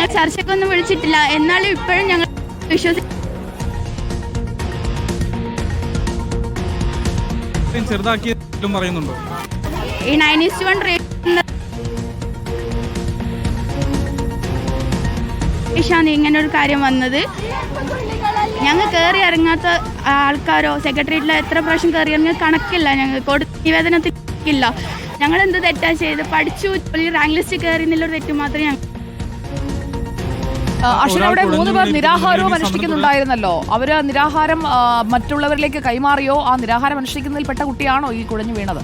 ഞങ്ങൾ ചർച്ചയ്ക്കൊന്നും വിളിച്ചിട്ടില്ല. എന്നാലും ഇപ്പോഴും ഞങ്ങൾ വിശ്വസി പറയുന്നുണ്ടോ? ഈ നയൻ ഇസ്റ്റ് വൺ ഇങ്ങനെ ഒരു കാര്യം വന്നത്. ഞങ്ങൾ കയറി ഇറങ്ങാത്ത ആൾക്കാരോ സെക്രട്ടേറിയറ്റിലോ എത്ര പ്രാവശ്യം കയറി ഇറങ്ങിയ കണക്കില്ല. ഞങ്ങൾ കൊടുത്ത നിവേദനത്തിൽ ഇല്ല ഞങ്ങൾ എന്ത് തെറ്റാ ചെയ്ത് പഠിച്ചു റാങ്ക് ലിസ്റ്റ് കയറി എന്നുള്ളൊരു തെറ്റ് മാത്രമേ ഞങ്ങൾ അശ്വിൻ അവിടെ മൂന്ന് പേർ നിരാഹാരവും അനുഷ്ഠിക്കുന്നുണ്ടായിരുന്നല്ലോ. അവർ നിരാഹാരം മറ്റുള്ളവരിലേക്ക് കൈമാറിയോ? ആ നിരാഹാരം അനുഷ്ഠിക്കുന്നതിൽ പെട്ട കുട്ടിയാണോ ഈ കുഴഞ്ഞു വീണത്?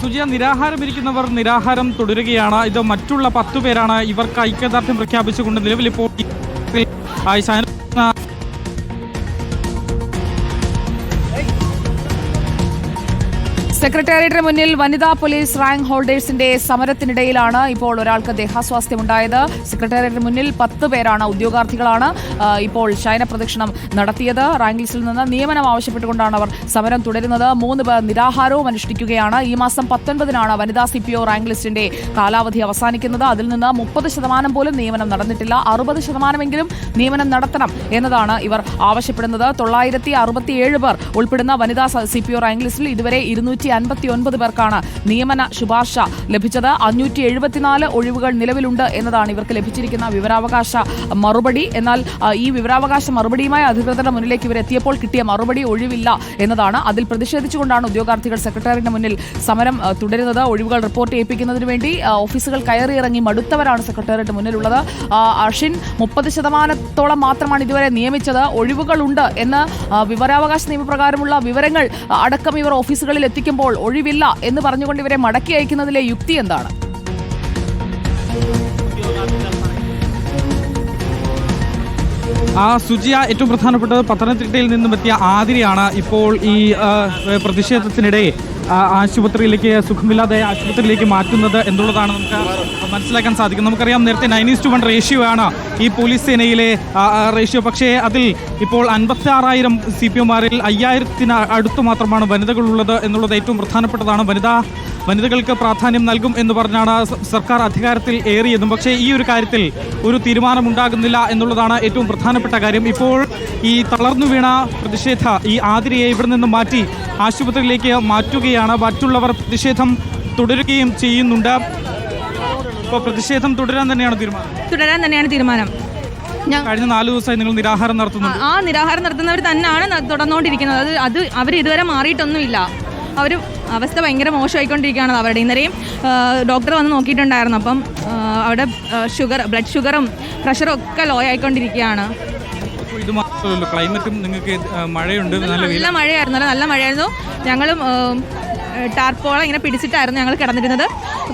സുജിയ നിരാഹാരം ഇരിക്കുന്നവർ നിരാഹാരം തുടരുകയാണ്. ഇത് മറ്റുള്ള പത്തു പേരാണ്. ഇവർക്ക് ഐക്യദാർഢ്യം പ്രഖ്യാപിച്ചുകൊണ്ട് നിലവിൽ ഇപ്പോൾ സെക്രട്ടേറിയറ്റിന് മുന്നിൽ വനിതാ പോലീസ് റാങ്ക് ഹോൾഡേഴ്സിന്റെ സമരത്തിനിടയിലാണ് ഇപ്പോൾ ഒരാൾക്ക് ദേഹാസ്വാസ്ഥ്യമുണ്ടായത്. സെക്രട്ടേറിയറ്റിന് മുന്നിൽ പത്ത് പേരാണ് ഉദ്യോഗാർത്ഥികളാണ് ഇപ്പോൾ ശയന പ്രദക്ഷിണം നടത്തിയത്. റാങ്ക് ലിസ്റ്റിൽ നിന്ന് നിയമനം ആവശ്യപ്പെട്ടുകൊണ്ടാണ് അവർ സമരം തുടരുന്നത്. മൂന്ന് പേർ നിരാഹാരവും അനുഷ്ഠിക്കുകയാണ്. ഈ മാസം പത്തൊൻപതിനാണ് വനിതാ സി പി ഒ റാങ്ക് ലിസ്റ്റിന്റെ കാലാവധി അവസാനിക്കുന്നത്. അതിൽ നിന്ന് മുപ്പത് ശതമാനം പോലും നിയമനം നടന്നിട്ടില്ല. അറുപത് ശതമാനമെങ്കിലും നിയമനം നടത്തണം എന്നതാണ് ഇവർ ആവശ്യപ്പെടുന്നത്. തൊള്ളായിരത്തി അറുപത്തിയേഴ് പേർ ഉൾപ്പെടുന്ന വനിതാ സി പി ഒ റാങ്ക് ലിസ്റ്റിൽ ഇതുവരെ ഇരുന്നൂറ്റി അൻപത്തി ഒൻപത് പേർക്കാണ് നിയമന ശുപാർശ ലഭിച്ചത്. അഞ്ഞൂറ്റി എഴുപത്തിനാല് ഒഴിവുകൾ നിലവിലുണ്ട് എന്നതാണ് ഇവർക്ക് ലഭിച്ചിരിക്കുന്ന വിവരാവകാശ മറുപടി. എന്നാൽ ഈ വിവരാവകാശ മറുപടിയുമായി അധികൃതരുടെ മുന്നിലേക്ക് ഇവർ എത്തിയപ്പോൾ കിട്ടിയ മറുപടി ഒഴിവില്ല എന്നതാണ്. അതിൽ പ്രതിഷേധിച്ചുകൊണ്ടാണ് ഉദ്യോഗാർത്ഥികൾ സെക്രട്ടേറിയറ്റിന് മുന്നിൽ സമരം തുടരുന്നത്. ഒഴിവുകൾ റിപ്പോർട്ട് ചെയ്യിപ്പിക്കുന്നതിന് വേണ്ടി ഓഫീസുകൾ കയറിയിറങ്ങി മടുത്തവരാണ് സെക്രട്ടേറിയറ്റ് മുന്നിലുള്ളത്. അഷിൻ മുപ്പത് ശതമാനത്തോളം മാത്രമാണ് ഇതുവരെ നിയമിച്ചത്. ഒഴിവുകളുണ്ട് എന്ന് വിവരാവകാശ നിയമപ്രകാരമുള്ള വിവരങ്ങൾ അടക്കം ഇവർ ഓഫീസുകളിൽ എത്തിക്കുമ്പോൾ ഒഴിവില്ല എന്ന് പറഞ്ഞുകൊണ്ട് ഇവരെ മടക്കി അയക്കുന്നതിലെ യുക്തി എന്താണ്? ആ സുജിയ ഏറ്റവും പ്രധാനപ്പെട്ടത് പത്തനംതിട്ടയിൽ നിന്നും എത്തിയ ആതിരയാണ് ഇപ്പോൾ ഈ പ്രതിഷേധത്തിനിടെ ആശുപത്രിയിലേക്ക് സുഖമില്ലാതെ ആശുപത്രിയിലേക്ക് മാറ്റുന്നത് എന്നുള്ളതാണ് നമുക്ക് മനസ്സിലാക്കാൻ സാധിക്കും. നമുക്കറിയാം നേരത്തെ nine is to one ratio ആണ് ഈ പോലീസ് സേനയിലെ റേഷ്യോ പക്ഷേ അതിൽ ഇപ്പോൾ അൻപത്തി ആറായിരം സി പി ഒമാരിൽ അയ്യായിരത്തിന് അടുത്ത് മാത്രമാണ് വനിതകളുള്ളത് എന്നുള്ളത് ഏറ്റവും പ്രധാനപ്പെട്ടതാണ്. വനിതാ വനിതകൾക്ക് പ്രാധാന്യം നൽകും എന്ന് പറഞ്ഞാണ് സർക്കാർ അധികാരത്തിൽ ഏറിയതും. പക്ഷേ ഈ ഒരു കാര്യത്തിൽ ഒരു തീരുമാനമുണ്ടാകുന്നില്ല എന്നുള്ളതാണ് ഏറ്റവും പ്രധാനപ്പെട്ട കാര്യം. ഇപ്പോൾ ഈ തളർന്നു വീണ പ്രതിഷേധ ഈ ആതിരയെ ഇവിടെ നിന്ന് മാറ്റി ആശുപത്രിയിലേക്ക് മാറ്റുകയാണ്. മറ്റുള്ളവർ പ്രതിഷേധം തുടരുകയും ചെയ്യുന്നുണ്ട്. ഇപ്പോൾ പ്രതിഷേധം തുടരാൻ തന്നെയാണ് തീരുമാനം. തുടരാൻ തന്നെയാണ് തീരുമാനം. കഴിഞ്ഞ നാല് ദിവസമായി നിങ്ങൾ നിരാഹാരം നടത്തുന്നു ആ നിരാഹാരം നടത്തുന്നവർ തന്നെയാണ് തുടർന്നുകൊണ്ടിരിക്കുന്നത്. അത് അത് അവർ ഇതുവരെ മാറിയിട്ടൊന്നുമില്ല. അവർ അവസ്ഥ ഭയങ്കര മോശമായിക്കൊണ്ടിരിക്കുകയാണ് അവരുടെ. ഇന്നലെയും ഡോക്ടർ വന്ന് നോക്കിയിട്ടുണ്ടായിരുന്നു. അപ്പം അവിടെ ഷുഗർ ബ്ലഡ് ഷുഗറും പ്രഷറും ഒക്കെ ലോ ആയിക്കൊണ്ടിരിക്കുകയാണ്. ഇത് ക്ലൈമറ്റും നിങ്ങൾക്ക് മഴയുണ്ട്. നല്ല മഴയായിരുന്നു. നല്ല നല്ല മഴയായിരുന്നു. ഞങ്ങളും ടാർപ്പോള ഇങ്ങനെ പിടിച്ചിട്ടായിരുന്നു ഞങ്ങൾ കിടന്നിരുന്നത്.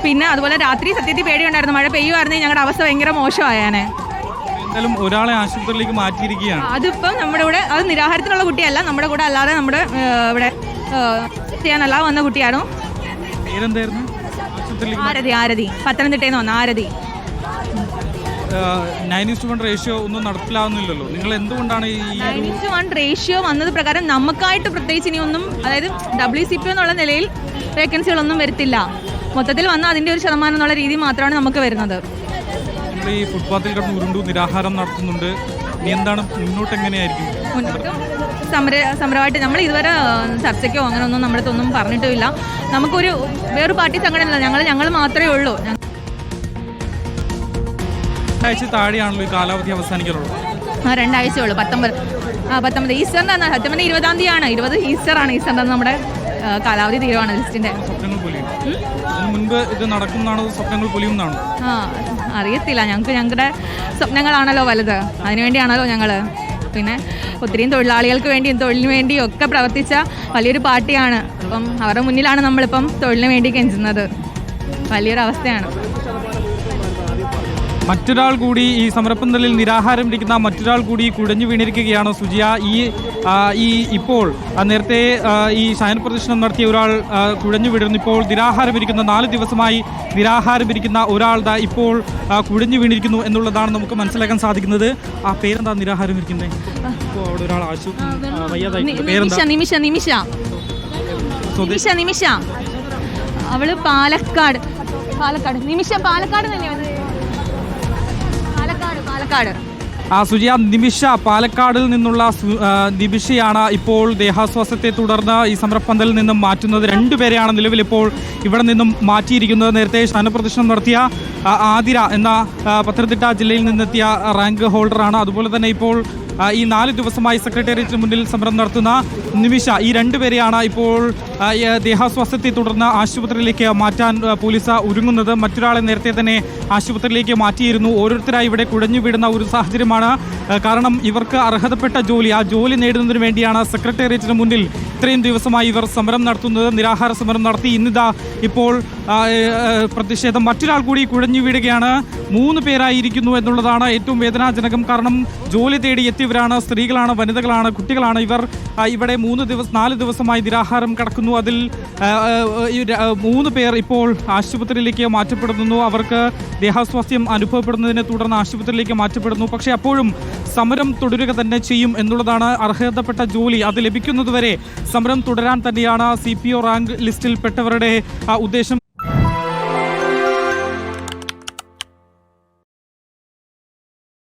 പിന്നെ അതുപോലെ രാത്രി സത്യത്തിൽ പേടിയുണ്ടായിരുന്നു. മഴ പെയ്യുമായിരുന്നെങ്കിൽ ഞങ്ങളുടെ അവസ്ഥ ഭയങ്കര മോശമായേനെ. എന്തായാലും ഒരാളെ ആശുപത്രിയിലേക്ക് മാറ്റിയിരിക്കുകയാണ്. അതിപ്പം നമ്മുടെ കൂടെ അത് നിരാഹാരത്തിനുള്ള കുട്ടിയല്ല. നമ്മുടെ കൂടെ അല്ലാതെ നമ്മുടെ ഇവിടെ ഏഹ്, ചെയ്യാനല്ലാതെ വന്ന കുട്ടിയാണോ? പേരെന്തായിരുന്നു? ആരതി ആരതി. പത്തനംതിട്ടയിൽ നിന്ന് വന്ന Aarathi. Nine is to one ratio ഒന്നും നടപ്പിലാവുന്നില്ലല്ലോ. നിങ്ങൾ എന്തുകൊണ്ടാണ് ഈ നയൻ ടു വൺ റേഷ്യോ വന്നത് പ്രകാരം നമുക്കായിട്ട് പ്രത്യേകിച്ച് ഇനി ഒന്നും അതായത് ഡബ്ല്യു സി പി എന്നുള്ള നിലയിൽ വേക്കൻസികളൊന്നും വരത്തില്ല. മൊത്തത്തിൽ വന്ന അതിന്റെ ഒരു ശതമാനം എന്നുള്ള രീതി മാത്രമാണ് നമുക്ക് വരുന്നത്. ഈ ഫുട്പാത്തിൽ കിടന്ന് ഉരുണ്ടു നിരാഹാരം നടത്തുന്നുണ്ട്. ഇനി എന്താണ് മുന്നോട്ട് എങ്ങനെയായിരിക്കും? മുന്നോട്ട് സമര സമരമായിട്ട് നമ്മൾ ഇതുവരെ ചർച്ചയ്ക്കോ അങ്ങനെ ഒന്നും നമ്മുടെ ഒന്നും പറഞ്ഞിട്ടുമില്ല. നമുക്കൊരു വേറൊരു പാർട്ടി സംഘടന ഞങ്ങൾ ഞങ്ങൾ മാത്രമേ ഉള്ളൂ. രണ്ടാഴ്ച താഴെയാണല്ലോ ഈ കാലാവധി അവസാനിക്കാറുള്ളത് ആ രണ്ടാഴ്ചയേ ഉള്ളൂ. പത്തൊമ്പത് ആ പത്തൊമ്പത്. ഈസ്റ്ററിന്റെ അന്ന് സത്യം പറഞ്ഞാൽ ഇരുപതാം തീയതിയാണ്. ഇരുപത് ഈസ്റ്ററാണ്. ഈസ്റ്ററിന്റെ നമ്മുടെ കാലാവധി തീരുവാണ് ലിസ്റ്റിന്റെ മുൻപ് ഇത് നടക്കുന്നതാണോ? സ്വപ്നങ്ങൾ പൊലിയുന്നതാണോ? ആ അറിയത്തില്ല. ഞങ്ങൾക്ക് ഞങ്ങളുടെ സ്വപ്നങ്ങളാണല്ലോ വലുത്. അതിനുവേണ്ടിയാണല്ലോ ഞങ്ങൾ പിന്നെ ഒത്തിരിയും തൊഴിലാളികൾക്ക് വേണ്ടിയും തൊഴിലിന് വേണ്ടിയും ഒക്കെ പ്രവർത്തിച്ച വലിയൊരു പാർട്ടിയാണ്. അപ്പം അവരുടെ മുന്നിലാണ് നമ്മളിപ്പം തൊഴിലിന് വേണ്ടി കെഞ്ചുന്നത്. വലിയൊരു അവസ്ഥയാണ് മറ്റൊരാൾ കൂടി ഈ സമരപ്പന്തലിൽ നിരാഹാരം ഇരിക്കുന്ന മറ്റൊരാൾ കൂടി കുഴഞ്ഞു വീണിരിക്കുകയാണ് സുജിയ. ഈ ഈ ഇപ്പോൾ നേരത്തെ ഈ ശയന പ്രദർശനം നടത്തിയ ഒരാൾ കുഴഞ്ഞു വീഴുന്നു ഇപ്പോൾ നിരാഹാരം ഇരിക്കുന്ന നാല് ദിവസമായി നിരാഹാരം ഇരിക്കുന്ന ഒരാൾ ദാ ഇപ്പോൾ കുഴഞ്ഞു വീണിരിക്കുന്നു എന്നുള്ളതാണ് നമുക്ക് മനസ്സിലാക്കാൻ സാധിക്കുന്നത്. ആ പേരെന്താ നിരാഹാരം ഇരിക്കുന്നത് ഇപ്പോൾ അവിടെ ഒരാൾ ആശു വയ്യാതായി നി- പേരെന്താ? നിമിഷ നിമിഷ നിമിഷ. നിമിഷ നിമിഷ. അവൾ പാലക്കാട് പാലക്കാട്. നിമിഷം പാലക്കാട് തന്നെയാണ് പാലക്കാട് പാലക്കാട് ആ സുജിയ നിമിഷ പാലക്കാടിൽ നിന്നുള്ള നിമിഷയാണ് ഇപ്പോൾ ദേഹാസ്വാസത്തെ തുടർന്ന് ഈ സമരപ്പന്തലിൽ നിന്നും മാറ്റുന്നത്. രണ്ടുപേരെയാണ് നിലവിൽ ഇപ്പോൾ ഇവിടെ നിന്നും മാറ്റിയിരിക്കുന്നത്. നേരത്തെ സ്ഥാനപ്രദർശനം നടത്തിയ ആതിര എന്ന പത്തനംതിട്ട ജില്ലയിൽ നിന്നെത്തിയ റാങ്ക് ഹോൾഡറാണ്. അതുപോലെ തന്നെ ഇപ്പോൾ ഈ നാല് ദിവസമായി സെക്രട്ടേറിയറ്റിന് മുന്നിൽ സമരം നടത്തുന്ന നിമിഷ ഈ രണ്ടുപേരെയാണ് ഇപ്പോൾ ദേഹാസ്വാസ്ഥ്യത്തെ തുടർന്ന് ആശുപത്രിയിലേക്ക് മാറ്റാൻ പോലീസ് ഒരുങ്ങുന്നത്. മറ്റൊരാളെ നേരത്തെ തന്നെ ആശുപത്രിയിലേക്ക് മാറ്റിയിരുന്നു. ഓരോരുത്തരായി ഇവിടെ കുഴഞ്ഞു വീടുന്ന ഒരു സാഹചര്യമാണ് ആ, കാരണം ഇവർക്ക് അർഹതപ്പെട്ട ജോലി ആ ജോലി നേടുന്നതിന് വേണ്ടിയാണ് സെക്രട്ടേറിയറ്റിന് മുന്നിൽ ഇത്രയും ദിവസമായി ഇവർ സമരം നടത്തുന്നത്. നിരാഹാര സമരം നടത്തി. ഇന്നിതാ ഇപ്പോൾ പ്രതിഷേധം മറ്റൊരാൾ കൂടി കുഴഞ്ഞു വീഴുകയാണ്. മൂന്ന് പേരായിരിക്കുന്നു എന്നുള്ളതാണ് ഏറ്റവും വേദനാജനകം. കാരണം ജോലി തേടി എത്തിയവരാണ്. സ്ത്രീകളാണ് വനിതകളാണ് കുട്ടികളാണ് ഇവർ ഇവിടെ മൂന്ന് ദിവസം നാല് ദിവസമായി നിരാഹാരം കിടക്കുന്നു. അതിൽ മൂന്ന് പേർ ഇപ്പോൾ ആശുപത്രിയിലേക്ക് മാറ്റപ്പെടുന്നു. അവർക്ക് ദേഹാസ്വാസ്ഥ്യം അനുഭവപ്പെടുന്നതിനെ തുടർന്ന് ആശുപത്രിയിലേക്ക് മാറ്റപ്പെടുന്നു. പക്ഷേ അപ്പോഴും സമരം തുടരുക തന്നെ ചെയ്യും എന്നുള്ളതാണ് അർഹതപ്പെട്ട ജോലി. അത് ലഭിക്കുന്നതുവരെ സമരം തുടരാൻ തന്നെയാണ് സി റാങ്ക് ലിസ്റ്റിൽ പെട്ടവരുടെ ആ, ഉദ്ദേശം.